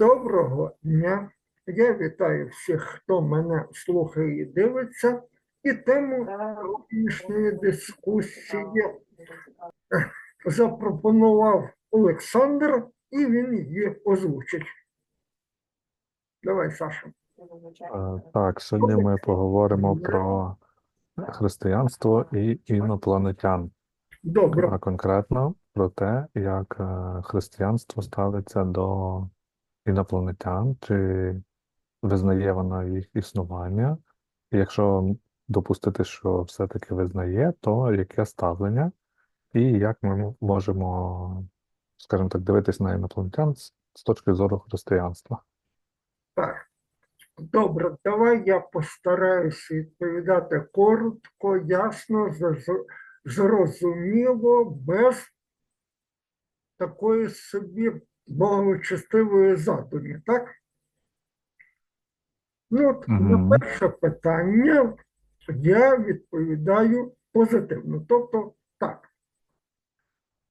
Доброго дня. Я вітаю всіх, хто мене слухає і дивиться. І тему сьогоднішньої дискусії запропонував Олександр, і він її озвучить. Давай, Саша. Так, сьогодні ми поговоримо про християнство і інопланетян, Добре. а конкретно про те, як е, християнство ставиться до інопланетян, чи визнає вона їх існування, і якщо допустити, що все-таки визнає, то яке ставлення, і як ми можемо, скажімо так, дивитись на інопланетян з точки зору християнства. Так. Добре, давай я постараюся відповідати коротко, ясно, зрозуміло, без такої собі благочестивої задумі, так? Ну, от Мгм. на перше питання я відповідаю позитивно. Тобто, так,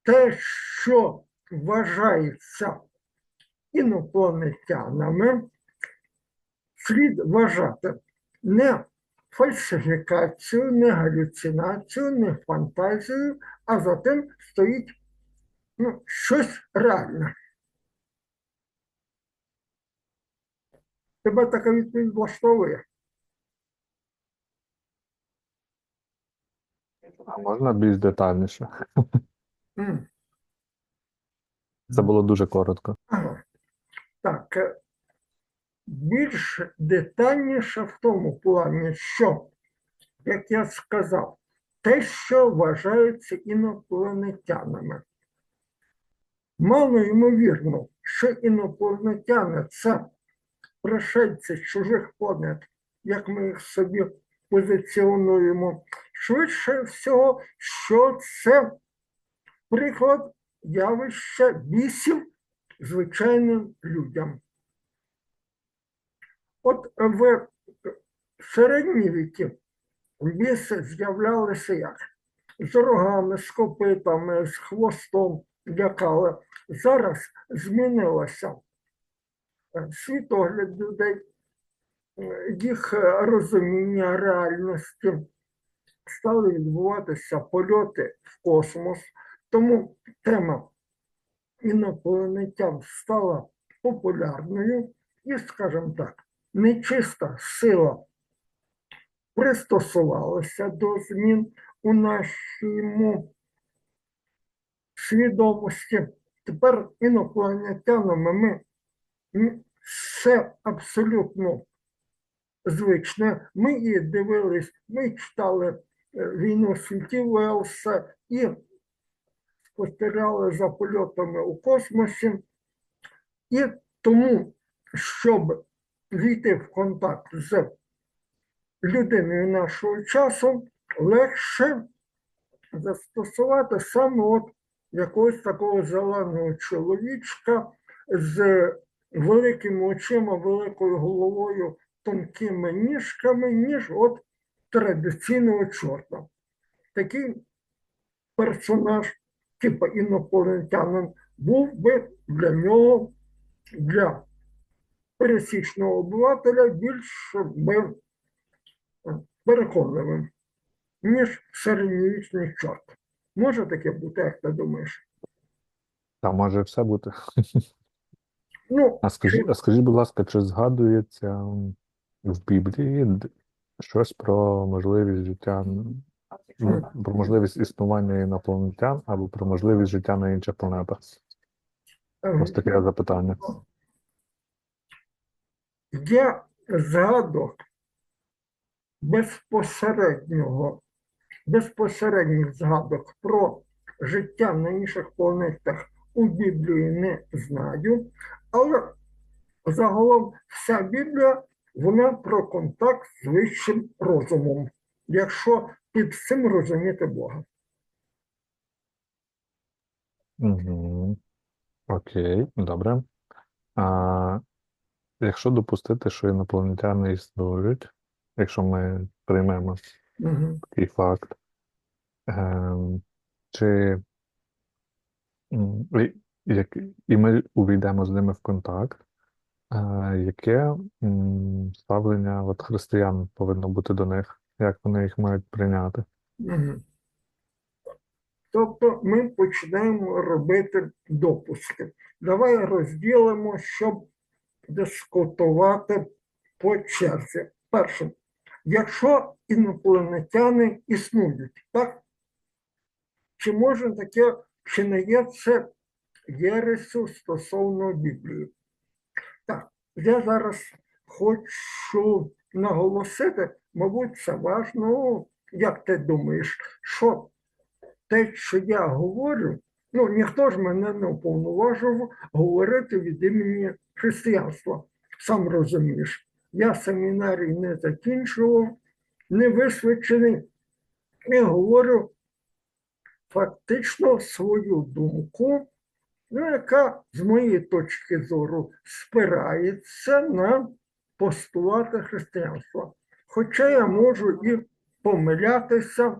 те, що вважається інопланетянами, слід вважати не фальсифікацію, не галюцинацію, не фантазію, а за тим стоїть ну, щось реальне. Тебе така відповідь влаштовує? А можна більш детальніше? Це було дуже коротко. Ага. Так, е, більш детальніше в тому плані, що, як я сказав, те, що вважається інопланетянами. Мало ймовірно, що інопланетяни це пришельці з чужих планет, як ми їх собі позиціонуємо. Швидше всього, що це приклад явища бісів звичайним людям. От в середні віки біси з'являлися як? З рогами, з копитами, з хвостом лякали. Зараз змінилося світогляд людей, е, їх е, розуміння реальності, стали відбуватися польоти в космос. Тому тема інопланетян стала популярною і, скажімо так, нечиста сила пристосувалася до змін у нашому свідомості. Тепер інопланетянами ми все абсолютно звичне. Ми і дивились, ми читали е, війну світів Уелса і спостерігали за польотами у космосі. І тому, щоб війти в контакт з людиною нашого часу, легше застосувати саме от якогось такого зеленого чоловічка з великими очима, великою головою, тонкими ніжками, ніж от традиційного чорта. Такий персонаж, типу інопланетянин, був би для нього, для пересічного обивателя більш би е, переконливим, ніж середньовічний чорт. Може таке бути, як ти думаєш? Та може все бути. Ну, А скажіть, а скажіть, будь ласка, чи згадується в Біблії щось про можливість життя, ну, про можливість існування інопланетян або про можливість життя на інших планетах? Ось таке запитання. Є згадок безпосереднього, безпосередніх згадок про життя на інших планетах у Біблії не знаю, але загалом вся Біблія вона про контакт з вищим розумом, якщо під цим розуміти Бога. Угу. Окей, добре. А якщо допустити, що інопланетяни існують, якщо ми приймемо Угу. такий факт, ем, чи як, і ми увійдемо з ними в контакт, Е, Яке ставлення от християн повинно бути до них? Як вони їх мають прийняти? Тобто ми починаємо робити допуски. Давай розділимо, щоб дискутувати по черзі. Перше, якщо інопланетяни існують, так? Чи може таке, чи не є це єресю стосовно Біблії? Так, я зараз хочу наголосити, мабуть, це важно. Ну, Як ти думаєш, що те, що я говорю, ну ніхто ж мене не уповноважив говорити від імені християнства. Сам розумієш, я семінарій не закінчував, не висвячений і говорю фактично свою думку, ну, яка з моєї точки зору спирається на постулати християнства. Хоча я можу і помилятися,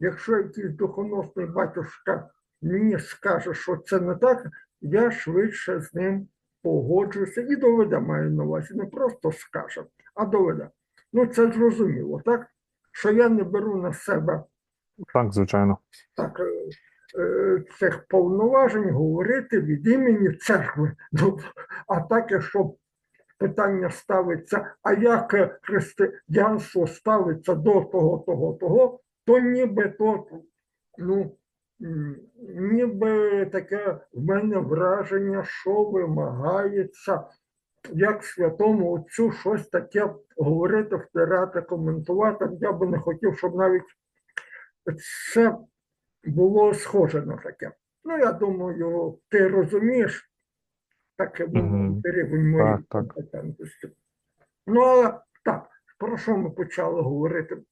якщо якийсь духоносний батюшка мені скаже, що це не так, я швидше з ним погоджуюся і доведе маю на увазі, не просто скаже, а доведе. Ну це зрозуміло, так? Що я не беру на себе Так, звичайно. так, е, цих повноважень говорити від імені церкви. Ну, а так, якщо питання ставиться, а як християнство ставиться до того, того, того, то ніби то, ну, ніби таке в мене враження, що вимагається, як святому отцю щось таке говорити, втирати, коментувати. Я би не хотів, щоб навіть це було схоже на таке. Ну, я думаю, ти розумієш, таке Мгм. рівень так. компетентності. Ну, але так, про що ми почали говорити?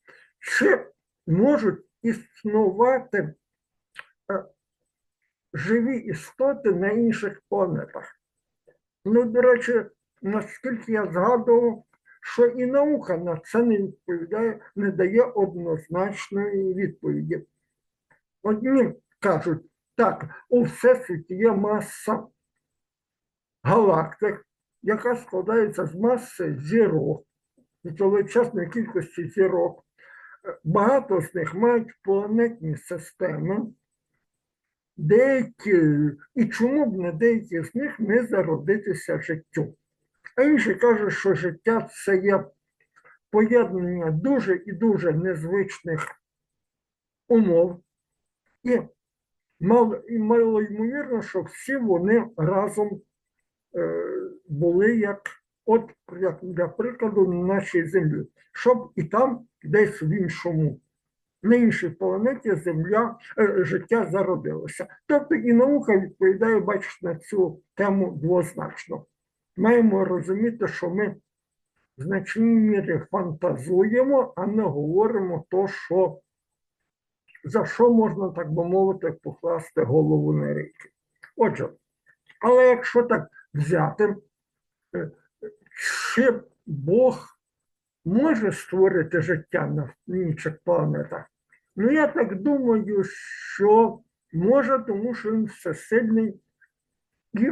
Чи можуть існувати е, живі істоти на інших планетах? Ну, до речі, наскільки я згадував, що і наука на це не відповідає, не дає однозначної відповіді. Одні кажуть, так, у всесвіті є маса галактик, яка складається з маси зірок, від величезної кількості зірок. Багато з них мають планетні системи, деякі, і чому б не деякі з них не зародитися життю. А інші кажуть, що життя це є поєднання дуже і дуже незвичних умов, і мало, ймовірно, що всі вони разом е, були як, от як для прикладу, на нашій землі, щоб і там десь в іншому, на іншій планеті земля, е, життя зародилося. Тобто і наука відповідає, бачиш, на цю тему двозначно. Маємо розуміти, що ми в значній мірі фантазуємо, а не говоримо то, що за що можна, так би мовити, покласти голову на рейки. Отже, але якщо так взяти, е, чи Бог може створити життя на інших планетах? Ну, я так думаю, що може, тому що він всесильний і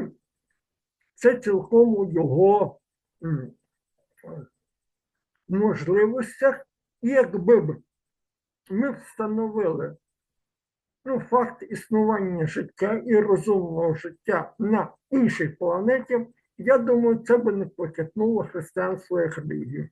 це цілком у його можливостях, і якби б ми встановили ну, факт існування життя і розумного життя на іншій планеті, я думаю, це би не похитнуло християнство як релігію.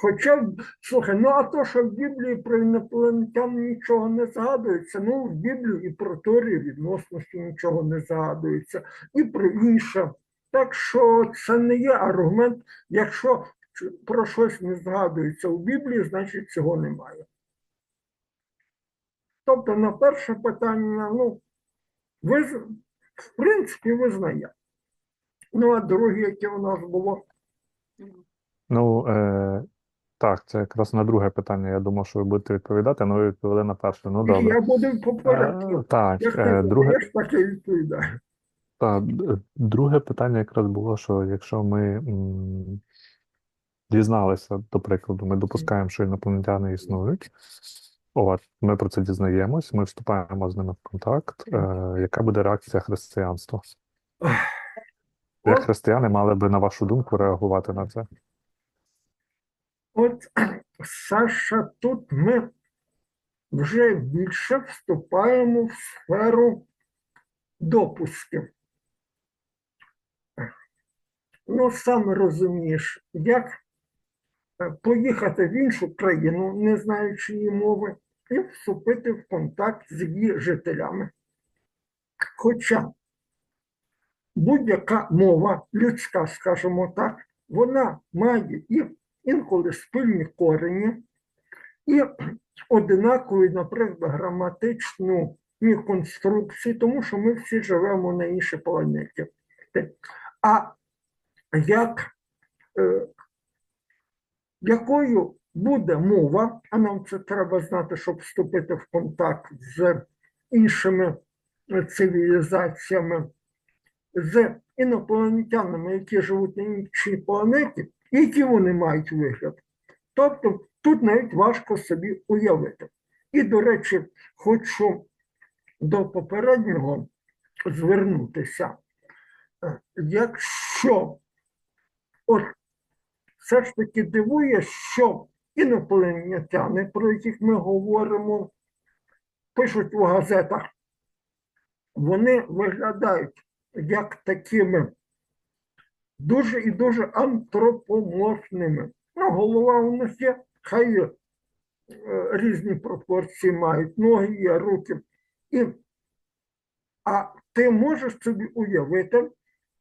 Хоча, слухай, ну а то, що в Біблії про інопланетян нічого не згадується, ну в Біблії і про теорію відносності нічого не згадується, і про інше. Так що це не є аргумент, якщо про щось не згадується у Біблії, значить цього немає. Тобто на перше питання, ну, ви, в принципі, визнає. Ну, а друге, яке у нас було, Ну, е, так, це якраз на друге питання. Я думав, що ви будете відповідати, але ви відповіли на перше. Ну, добре. я буду по порядку. Е, так, е, друге, так і відповідаю. та, д- друге питання якраз було, що якщо ми м, дізналися, до прикладу, ми допускаємо, що інопланетяни існують, от, ми про це дізнаємось, ми вступаємо з ними в контакт, е, яка буде реакція християнства? Як християни мали би, на вашу думку, реагувати на це? От, Саша, тут ми вже більше вступаємо в сферу допусків. Ну, сам розумієш, як поїхати в іншу країну, не знаючи її мови, і вступити в контакт з її жителями. Хоча будь-яка мова, людська, скажімо так, вона має і інколи спільні корені, і одинакові, наприклад, граматичну і конструкцію, тому що ми всі живемо на іншій планеті. А як, е, якою буде мова, а нам це треба знати, щоб вступити в контакт з іншими цивілізаціями, з інопланетянами, які живуть на іншій планеті, які вони мають вигляд. Тобто тут навіть важко собі уявити. І, до речі, хочу до попереднього звернутися. Е, Якщо от все ж таки дивує, що інопланетяни, про яких ми говоримо, пишуть у газетах, вони виглядають як такими дуже і дуже антропоморфними. Ну, голова у нас є, хай е, різні пропорції мають, ноги є, руки. І, а ти можеш собі уявити,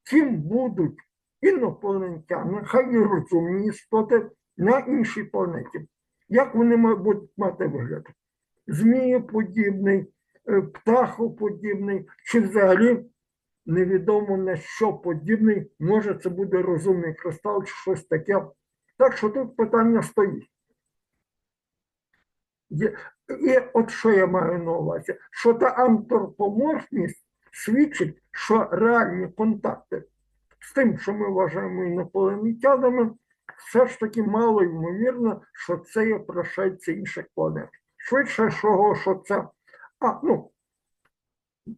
ким будуть інопланетяни, хай і розумні істоти на іншій планеті. Як вони будуть мати вигляд? Змієподібний, е, птахоподібний, чи взагалі невідомо на що подібний, може це буде розумний кристал чи щось таке. Так що тут питання стоїть. І от що я маю на увазі, що та антропоморфність свідчить, що реальні контакти з тим, що ми вважаємо інопланетянами, все ж таки мало ймовірно, що це є пришельці інших планет. Швидше всього, що це, а, ну,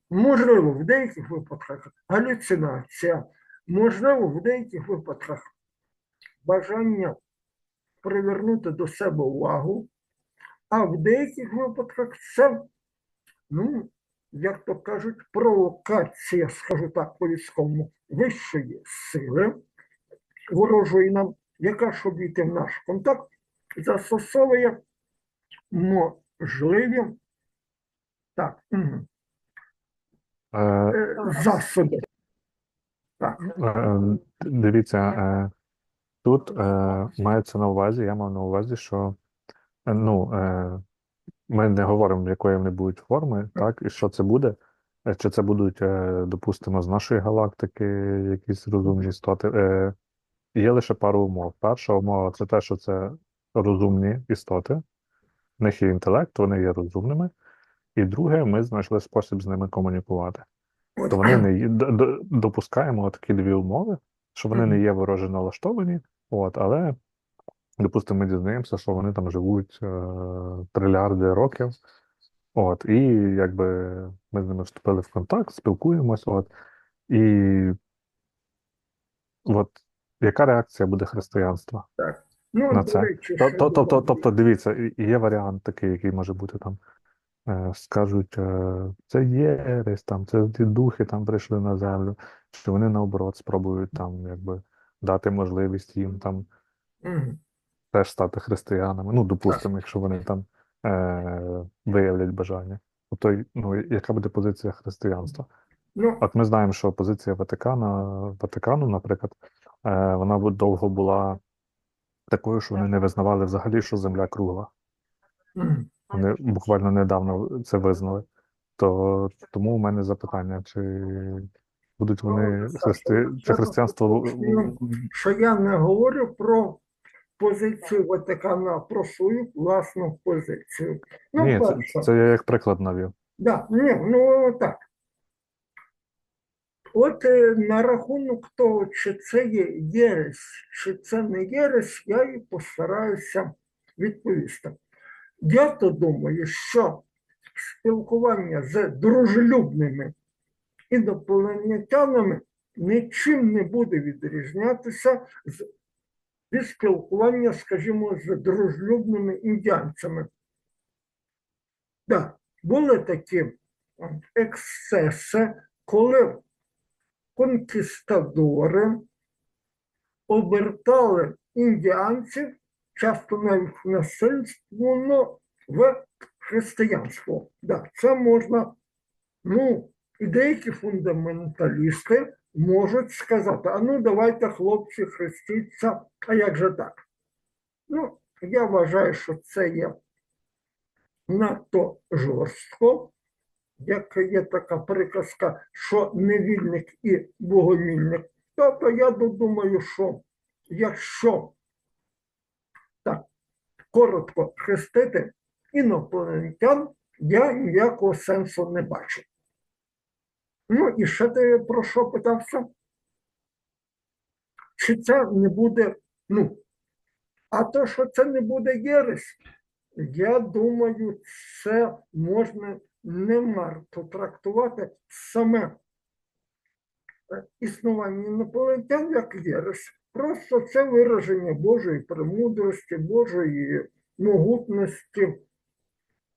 можливо, в деяких випадках галюцинація, можливо, в деяких випадках бажання привернути до себе увагу, а в деяких випадках це, ну, як то кажуть, провокація, скажу так, по-військовому, вищої сили ворожої нам, яка, щоб війти в наш контакт, застосовує можливі так, Е, е, засоби. Так, Е, Дивіться, е, тут е, мається на увазі, я мав на увазі, що ну, е, ми не говоримо, якої вони будуть форми, так, і що це буде. Е, Чи це будуть, е, допустимо, з нашої галактики якісь розумні істоти. Е, Є лише пару умов. Перша умова це те, що це розумні істоти, в них є інтелект, вони є розумними. І друге, ми знайшли спосіб з ними комунікувати то вони не є- допускаємо такі дві умови, що вони не є вороже налаштовані, от, але, допустимо, ми дізнаємося, що вони там живуть е, трильярди років. От, і якби ми з ними вступили в контакт, спілкуємось, от, і от яка реакція буде християнства ну, на це? речі, То- ще то- Тобто, тобто, дивіться, є варіант такий, який може бути там. е, Скажуть, е, це єресь, там, це ті духи там прийшли на землю, що вони наоборот спробують там, якби дати можливість їм там. Теж стати християнами. Ну, допустимо, якщо вони там е, виявлять бажання. Тобто, ну, яка буде позиція християнства? Ну, От ми знаємо, що позиція Ватикана, Ватикану, наприклад, е, вона довго була такою, що вони не визнавали взагалі, що земля кругла. Вони буквально недавно це визнали. То тому у мене запитання, чи будуть вони Ну, христи... Чи християнство ну, що я не говорю про позицію Ватикана, про свою власну позицію. Ну, ні, це, це я як приклад навів. Да, ні, ну так. От е, на рахунок того, чи це є єресь, чи це не єресь, я і постараюся відповісти. Я то думаю, що спілкування з дружелюбними інопланетянами нічим не буде відрізнятися з, від спілкування, скажімо, з дружелюбними індіанцями. Так, були такі ексцеси, коли конкістадори обертали індіанців, часто навіть насильственно, в християнство. Да, це можна, ну, і деякі фундаменталісти можуть сказати, а ну давайте, хлопці, хрестіться, а як же так? Ну, я вважаю, що це є надто жорстко, як є така приказка, що невільник і боговільник. Тобто я думаю, що якщо так коротко хрестити інопланетян, я ніякого сенсу не бачу. Ну і ще ти про що питався? Чи це не буде, ну, а то, що це не буде єресь, я думаю, це можна не варто трактувати саме е, існування інопланетян як єресь. Просто це вираження Божої премудрості, Божої могутності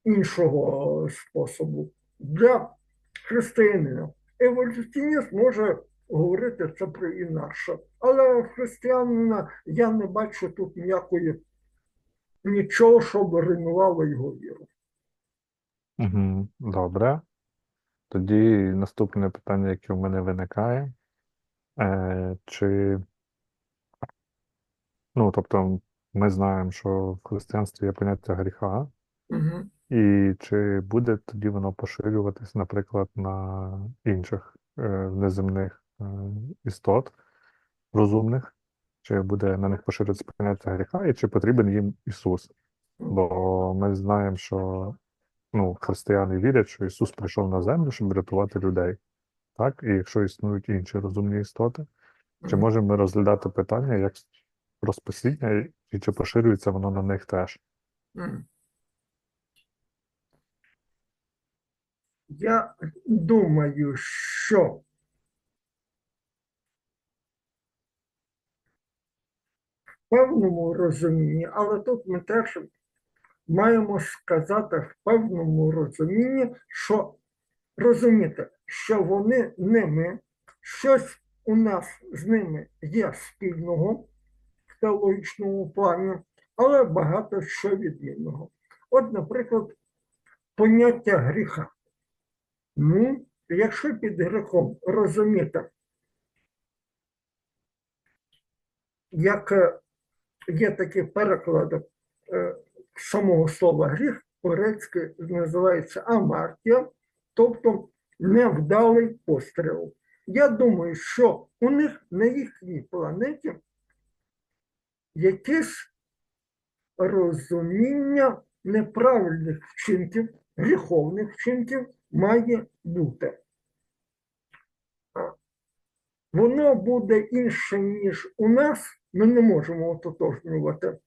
іншого способу для християнина. Еволюціоніст може говорити це про інакше, але християнина я не бачу тут ніякої нічого, щоб руйнувало його віру. Добре. Тоді наступне питання, яке в мене виникає, е, чи, ну, тобто, ми знаємо, що в християнстві є поняття гріха, Угу. і чи буде тоді воно поширюватись, наприклад, на інших е, неземних е, істот розумних, чи буде на них поширюватися поняття гріха, і чи потрібен їм Ісус? Бо ми знаємо, що ну, християни вірять, що Ісус прийшов на землю, щоб врятувати людей. Так? І якщо існують інші розумні істоти, чи можемо ми розглядати питання як про спасіння, і чи поширюється воно на них теж? М. Я думаю, що в певному розумінні, але тут ми теж маємо сказати в певному розумінні, що розуміти, що вони не ми, щось у нас з ними є спільного в теологічному плані, але багато що відмінного. От, наприклад, поняття гріха. Ну, якщо під гріхом розуміти, як е, є такі переклади е, самого слова гріх, по-грецьки називається амартія, тобто невдалий постріл. Я думаю, що у них на їхній планеті якесь розуміння неправильних вчинків, гріховних вчинків має бути. Воно буде інше, ніж у нас. Ми не можемо ототожнювати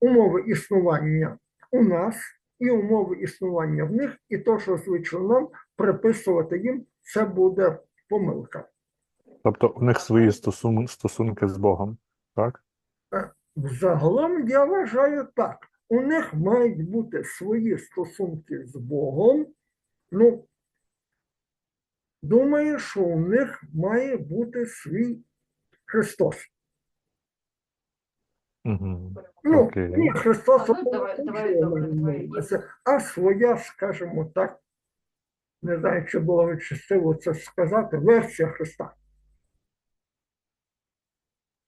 умови існування у нас і умови існування в них, і то, що звично нам приписувати їм, це буде помилка. Тобто у них свої стосун, стосунки з Богом, так? Загалом я вважаю так. У них мають бути свої стосунки з Богом. Ну, думаю, що у них має бути свій Христос. Угу. Ну, Окей. ні, Христос, А, ну, давай- давай добре, давай. а своя, скажімо так, не знаю, чи було відчастиво це сказати, версія Христа.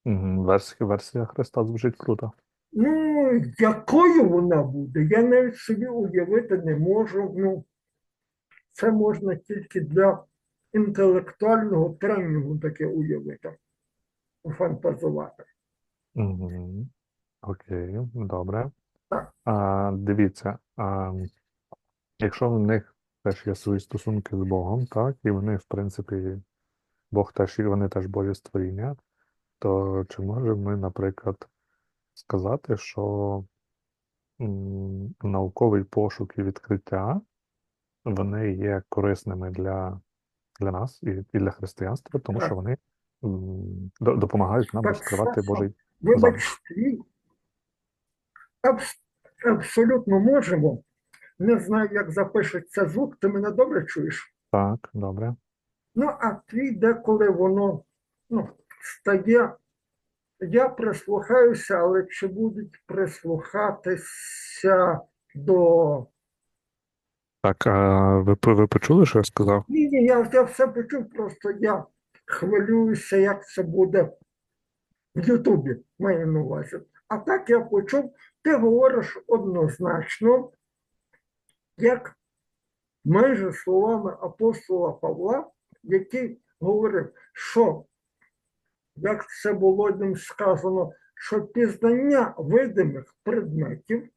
Угу. Версія, версія Христа звучить круто. Ну, якою вона буде, я навіть собі уявити не можу. Ну, це можна тільки для інтелектуального тренінгу таке уявити, фантазувати. Угу. Окей, добре. Так. А, дивіться, а, якщо в них теж є свої стосунки з Богом, так, і вони, в принципі, Бог теж і вони теж Божі створіння, то чи можемо ми, наприклад, сказати, що м, науковий пошук і відкриття вони є корисними для для нас і, і для християнства, тому Так. що вони допомагають нам Так, розкривати Божий Вибач, твій. Абсолютно можемо. Не знаю, як запишеться звук, ти мене добре чуєш. так, добре. Ну, а твій деколи воно ну, стає. Я прислухаюся, але чи будуть прислухатися до. Так, а ви, ви почули, що я сказав? Ні, ні, я, я все почув, просто я хвилююся, як це буде в Ютубі, маю на увазі. А так я почув, ти говориш однозначно, як майже словами апостола Павла, який говорив, що, як це було сказано, що пізнання видимих предметів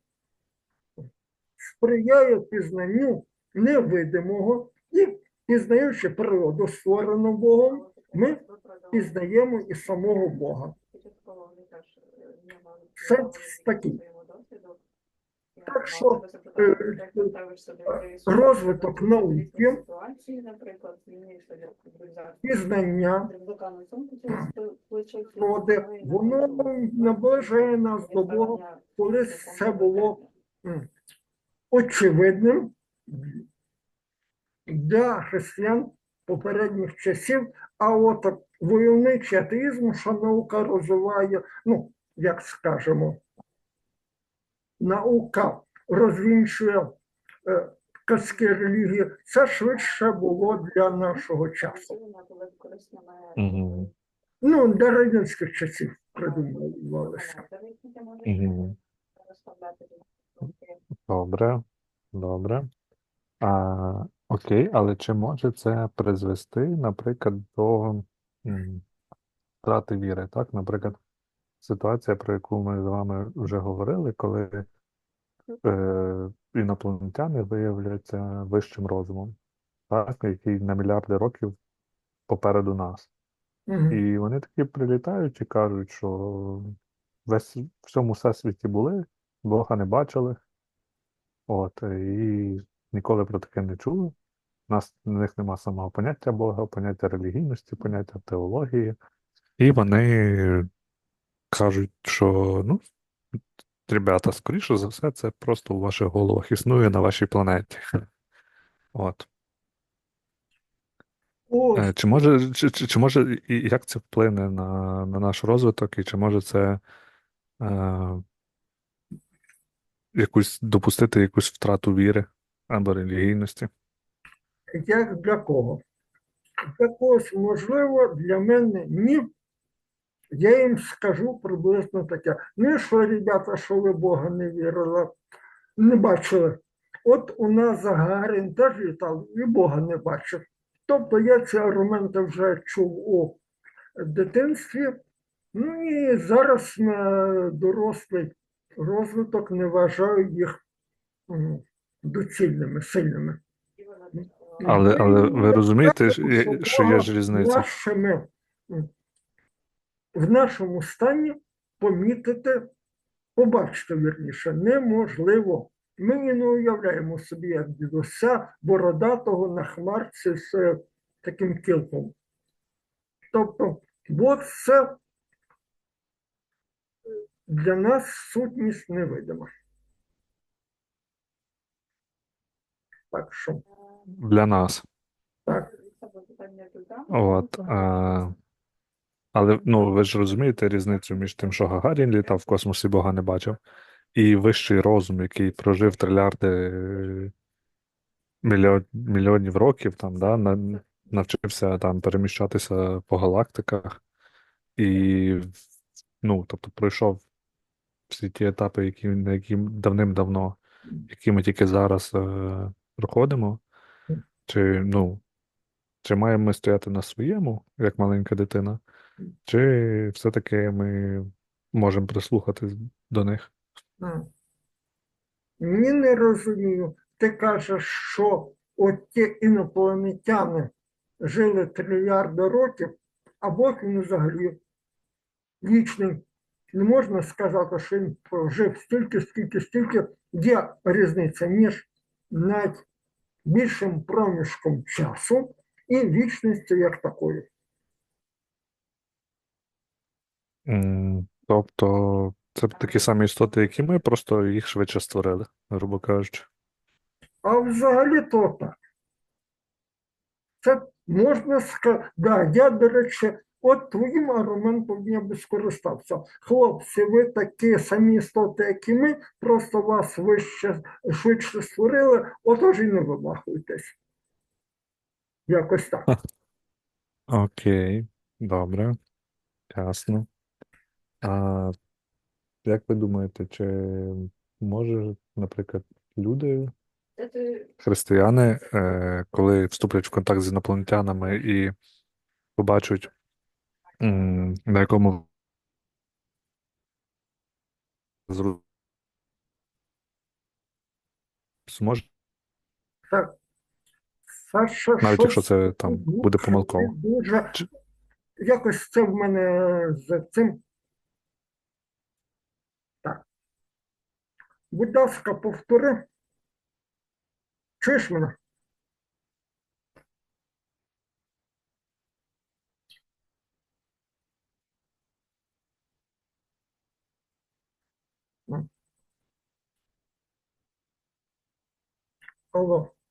сприяє пізнанню невидимого і пізнаючи природу, створену Богом, ми пізнаємо і самого Бога. Сенс такий. Так що, е, розвиток науки, пізнання природи, воно наближає нас до Бога, коли це було очевидним для християн попередніх часів, а от войовничий атеїзм, що наука розвиває, ну, як скажемо, наука розвінчує е, казки релігії, це швидше було для нашого часу. Угу. Ну, для радянських часів придумувалося. Угу. Добре, добре. А, окей, але чи може це призвести, наприклад, до втрати віри? Так, наприклад, ситуація, про яку ми з вами вже говорили, коли е, інопланетяни виявляться вищим розумом, так, який на мільярди років попереду нас. Мгм. І вони такі прилітають і кажуть, що весь в всьому всесвіті були, Бога не бачили, от, і ніколи про таке не чули. У нас в них нема самого поняття Бога, поняття релігійності, поняття теології. І вони кажуть, що ну, ребята, скоріше за все, це просто у ваших головах існує на вашій планеті. От. Е, Чи може, чи, чи, чи може і як це вплине на, на наш розвиток, і чи може це е, якусь допустити якусь втрату віри або релігійності? як для кого? Для когось можливо, для мене ні. Я їм скажу приблизно таке. Ну що, ребята, що ви Бога не вірили, не бачили. От у нас Загарін теж літав і Бога не бачив. Тобто я ці аргументи вже чув у дитинстві. Ну і зараз дорослий розвиток не вважаю їх доцільними, сильними. Але, але ви розумієте, Що що є ж різниця? Нашими, в нашому стані помітити, побачити вірніше, неможливо. Ми не уявляємо собі, як дідуся бородатого на хмарці з е, таким кілком. Тобто, бо це для нас сутність невидима. Так що, Для нас. так. От, а, але ну, ви ж розумієте різницю між тим, що Гагарін літав в космосі, Бога не бачив, і вищий розум, який прожив трильярди е, мільйон, мільйонів років, там, да, на, навчився там переміщатися по галактиках, і ну, тобто пройшов всі ті етапи, які, на які давним-давно, які ми тільки зараз е, проходимо. Чи, ну, чи маємо ми стояти на своєму, як маленька дитина, чи все-таки ми можемо прислухатись до них? Ні, не розумію. Ти кажеш, що от ті інопланетяни жили трильярди років, а Бог він взагалі вічний. Не можна сказати, що він прожив стільки, стільки, стільки. Є різниця між найбільшим проміжком часу і вічністю як такою. Тобто це такі самі істоти, як і ми, просто їх швидше створили, грубо кажучи. А взагалі то так. Це можна сказати. Да, я, до речі, от твоїм аргументом я би скористався. Хлопці, ви такі самі істоти, як і ми, просто вас вище, швидше створили, отож і не вимахуйтесь. Якось так. Окей, добре, ясно. А як ви думаєте, чи може, наприклад, люди, християни, е, коли вступлять в контакт з інопланетянами і побачать, м, на якому зру- зможе, Так. Саша, навіть якщо щось це там буде глибше, помилково. Дуже... Чи- Якось це в мене з цим. Так. Будь ласка, повтори. Чуєш мене? Oh will